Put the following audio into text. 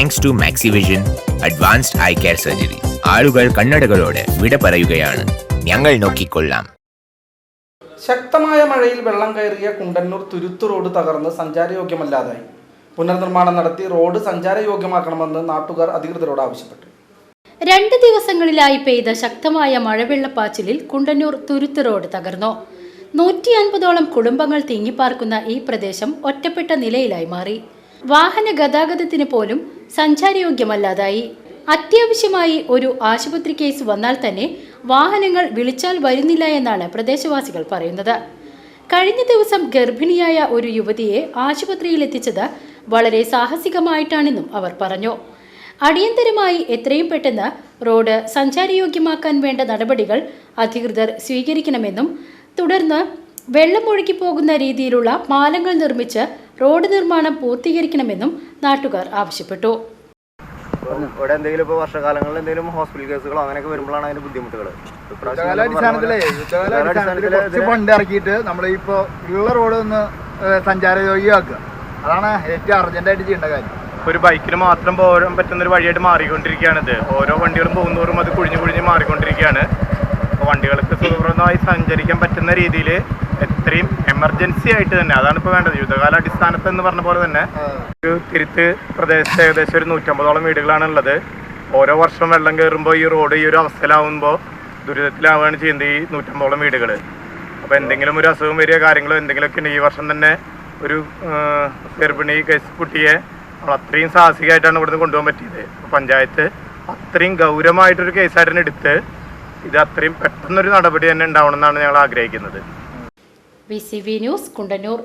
Thanks to Maxivision advanced eye care surgery ആളുകൾ കണ്ണടകളോട് വിട പറയുകയാണ്. ഞങ്ങൾ നോക്കിക്കൊള്ളാം. ശക്തമായ മഴയിൽ വെള്ളം കയറിയ കുണ്ടന്നൂർ തുരുത്തു റോഡ് തകർന്ന് സഞ്ചാരയോഗ്യമല്ലാതായി. പുനർനിർമ്മാണം നടത്തി റോഡ് സഞ്ചാരയോഗ്യമാക്കണമെന്ന് നാട്ടുകാർ അധികൃതരോട് ആവശ്യപ്പെട്ടു. രണ്ട് ദിവസങ്ങളിലായി പെയ്ത ശക്തമായ മഴവെള്ളപ്പാച്ചിലിൽ കുണ്ടന്നൂർ തുരുത്ത് റോഡ് തകർന്നു. നൂറ്റി അൻപതോളം കുടുംബങ്ങൾ തിങ്ങിപ്പാർക്കുന്ന ഈ പ്രദേശം ഒറ്റപ്പെട്ട നിലയിലായി മാറി. വാഹന ഗതാഗതത്തിന് പോലും സഞ്ചാരയോഗ്യമല്ലാതായി. അത്യാവശ്യമായി ഒരു ആശുപത്രി കേസ് വന്നാൽ തന്നെ വാഹനങ്ങൾ വിളിച്ചാൽ വരുന്നില്ല എന്നാണ് പ്രദേശവാസികൾ പറയുന്നത്. കഴിഞ്ഞ ദിവസം ഗർഭിണിയായ ഒരു യുവതിയെ ആശുപത്രിയിൽ എത്തിച്ചത് വളരെ സാഹസികമായിട്ടാണെന്നും അവർ പറഞ്ഞു. അടിയന്തരമായി എത്രയും പെട്ടെന്ന് റോഡ് സഞ്ചാരയോഗ്യമാക്കാൻ വേണ്ട നടപടികൾ അധികൃതർ സ്വീകരിക്കണമെന്നും തുടർന്ന് വെള്ളം ഒഴുകി പോകുന്ന രീതിയിലുള്ള പാലങ്ങൾ നിർമ്മിച്ച് റോഡ് നിർമ്മാണം പൂർത്തീകരിക്കണമെന്നും നാട്ടുകാർ ആവശ്യപ്പെട്ടു. ഇപ്പം ഇവിടെ എന്തെങ്കിലും ഇപ്പൊ വർഷകാലങ്ങളിൽ എന്തെങ്കിലും ഹോസ്പിറ്റൽ കേസുകളോ അങ്ങനെയൊക്കെ വരുമ്പോഴാണ് അതിന്റെ ബുദ്ധിമുട്ടുകൾ. അടിസ്ഥാനത്തിൽ ഫണ്ട് ഇറക്കിയിട്ട് നമ്മൾ ഇപ്പോ ഉള്ള റോഡ് ഒന്ന് സഞ്ചാരയോഗ്യമാക്കുക. അതാണ് ഏറ്റവും അർജന്റായിട്ട് ചെയ്യേണ്ട കാര്യം. ഒരു ബൈക്കിന് മാത്രം പോകാൻ പറ്റുന്ന ഒരു വഴിയായിട്ട് ഇത്. ഓരോ വണ്ടികളും പോകുന്നതോറും അത് കുഴിഞ്ഞു കുഴിഞ്ഞ് മാറിക്കൊണ്ടിരിക്കുകയാണ്. അപ്പോൾ വണ്ടികൾക്ക് സുഖപ്രദമായി സഞ്ചരിക്കാൻ പറ്റുന്ന രീതിയിൽ എത്രയും എമർജൻസി ആയിട്ട് തന്നെ അതാണ് ഇപ്പോൾ വേണ്ടത്. യുദ്ധകാല അടിസ്ഥാനത്ത് എന്ന് പറഞ്ഞ പോലെ തന്നെ ഒരു തിരുത്ത് പ്രദേശത്ത് ഏകദേശം ഒരു നൂറ്റമ്പതോളം വീടുകളാണ് ഉള്ളത്. ഓരോ വർഷം വെള്ളം കയറുമ്പോൾ ഈ റോഡ് ഈ ഒരു അവസ്ഥയിലാവുമ്പോൾ ദുരിതത്തിലാവുകയാണ് ചെയ്യുന്നത് ഈ നൂറ്റമ്പതോളം വീടുകൾ അപ്പോൾ എന്തെങ്കിലും ഒരു അസുഖം വരിക കാര്യങ്ങളോ എന്തെങ്കിലുമൊക്കെ ഉണ്ട് ഈ വർഷം തന്നെ ഒരു ഗർഭിണി കേസ് കുട്ടിയെ അത്രയും സാഹസികമായിട്ടാണ് ഇവിടുന്ന് കൊണ്ടുപോകാൻ പറ്റിയത്. പഞ്ചായത്ത് അത്രയും ഗൗരവമായിട്ടൊരു കേസായിട്ട് തന്നെ എടുത്ത് ഇത് അത്രയും പെട്ടെന്നൊരു നടപടി തന്നെ ഉണ്ടാവണം എന്നാണ് ഞങ്ങൾ ആഗ്രഹിക്കുന്നത്. V news Kundannoor